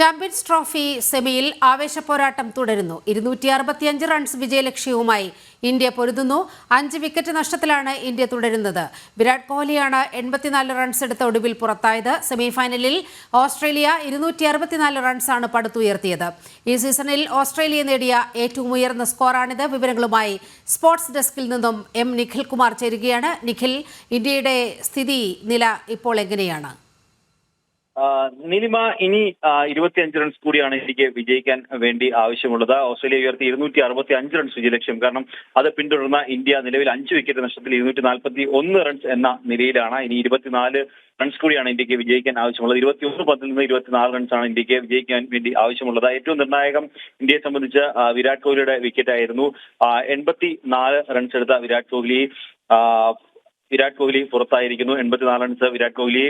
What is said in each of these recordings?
Champions trophy സെമിയിൽ ആവേശപ്പോരാട്ടം തുടരുന്നു. ഇരുന്നൂറ്റി അറുപത്തിയഞ്ച് റൺസ് വിജയലക്ഷ്യവുമായി ഇന്ത്യ പൊരുതുന്നു. അഞ്ച് വിക്കറ്റ് നഷ്ടത്തിലാണ് ഇന്ത്യ തുടരുന്നത്. വിരാട് കോഹ്ലിയാണ് എൺപത്തിനാല് റൺസ് എടുത്ത ഒടുവിൽ പുറത്തായത്. സെമിഫൈനലിൽ ഓസ്ട്രേലിയ ഇരുന്നൂറ്റി അറുപത്തിനാല് റൺസാണ് പടുത്തുയർത്തിയത്. ഈ സീസണിൽ ഓസ്ട്രേലിയ നേടിയ ഏറ്റവും ഉയർന്ന സ്കോറാണിത്. വിവരങ്ങളുമായി സ്പോർട്സ് ഡെസ്കിൽ നിന്നും എം നിഖിൽ കുമാർ ചേരുകയാണ്. നിഖിൽ ഇന്ത്യയുടെ സ്ഥിതി നില ഇപ്പോൾ എങ്ങനെയാണ്? നീലിമ ഇനി ഇരുപത്തിയഞ്ച് റൺസ് കൂടിയാണ് ഇന്ത്യയ്ക്ക് വിജയിക്കാൻ വേണ്ടി ആവശ്യമുള്ളത്. ഓസ്ട്രേലിയ ഉയർത്തി ഇരുന്നൂറ്റി അറുപത്തി അഞ്ച് റൺസ് വിജയലക്ഷ്യം. കാരണം അത് പിന്തുടർന്ന ഇന്ത്യ നിലവിൽ അഞ്ച് വിക്കറ്റ് നഷ്ടത്തിൽ ഇരുന്നൂറ്റി നാൽപ്പത്തി ഒന്ന് റൺസ് എന്ന നിലയിലാണ്. ഇനി ഇരുപത്തിനാല് റൺസ് കൂടിയാണ് ഇന്ത്യയ്ക്ക് വിജയിക്കാൻ ആവശ്യമുള്ളത്. ഇരുപത്തിയൊന്ന് പത്തിൽ നിന്ന് ഇരുപത്തിനാല് റൺസാണ് ഇന്ത്യയ്ക്ക് വിജയിക്കാൻ വേണ്ടി ആവശ്യമുള്ളത്. ഏറ്റവും നിർണായകം ഇന്ത്യയെ സംബന്ധിച്ച് വിരാട് കോഹ്ലിയുടെ വിക്കറ്റ് ആയിരുന്നു. എൺപത്തി നാല് റൺസ് എടുത്ത വിരാട് കോഹ്ലി വിരാട് കോഹ്ലി പുറത്തായിരിക്കുന്നു. എൺപത്തിനാല് റൺസ് വിരാട് കോഹ്ലി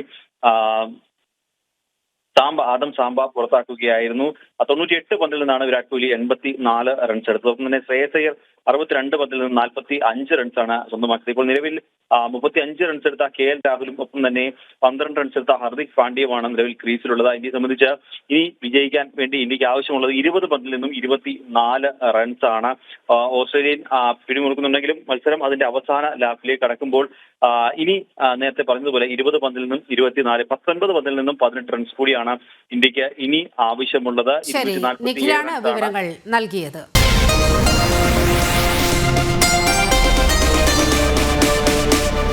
സാമ്പ ആദം സാമ്പ പുറത്താക്കുകയായിരുന്നു. തൊണ്ണൂറ്റി എട്ട് പന്തിൽ നിന്നാണ് വിരാട് കോഹ്ലി എൺപത്തി നാല് റൺസ് എടുത്തത്. ഒപ്പം തന്നെ ശ്രേയസ് അയ്യർ അറുപത്തിരണ്ട് പന്തിൽ നിന്ന് നാൽപ്പത്തി അഞ്ച് റൺസാണ് സ്വന്തമാക്കിയത്. ഇപ്പോൾ നിലവിൽ മുപ്പത്തി അഞ്ച് റൺസ് എടുത്ത കെ എൽ രാഹുലും ഒപ്പം തന്നെ പന്ത്രണ്ട് റൺസ് എടുത്ത ഹർദിക് പാണ്ഡ്യയുമാണ് നിലവിൽ ക്രീസിലുള്ളത്. ഇന്ത്യയെ സംബന്ധിച്ച് ഇനി വിജയിക്കാൻ വേണ്ടി ഇന്ത്യയ്ക്ക് ആവശ്യമുള്ളത് ഇരുപത് പന്തിൽ നിന്നും ഇരുപത്തി നാല് റൺസാണ് ഓസ്ട്രേലിയൻ പിടിമുറുക്കുന്നുണ്ടെങ്കിലും മത്സരം അതിന്റെ അവസാന ലാപ്പിലേക്ക് കടക്കുമ്പോൾ ഇനി നേരത്തെ പറഞ്ഞതുപോലെ ഇരുപത് പന്തിൽ നിന്നും ഇരുപത്തിനാല് പത്തൊൻപത് പന്തിൽ നിന്നും പതിനെട്ട് റൺസ് കൂടിയാണ് ഇന്ത്യയ്ക്ക് ഇനി ആവശ്യമുള്ളത്. ശരി. നിഖിലാണ് വിവരങ്ങൾ നൽകിയത്.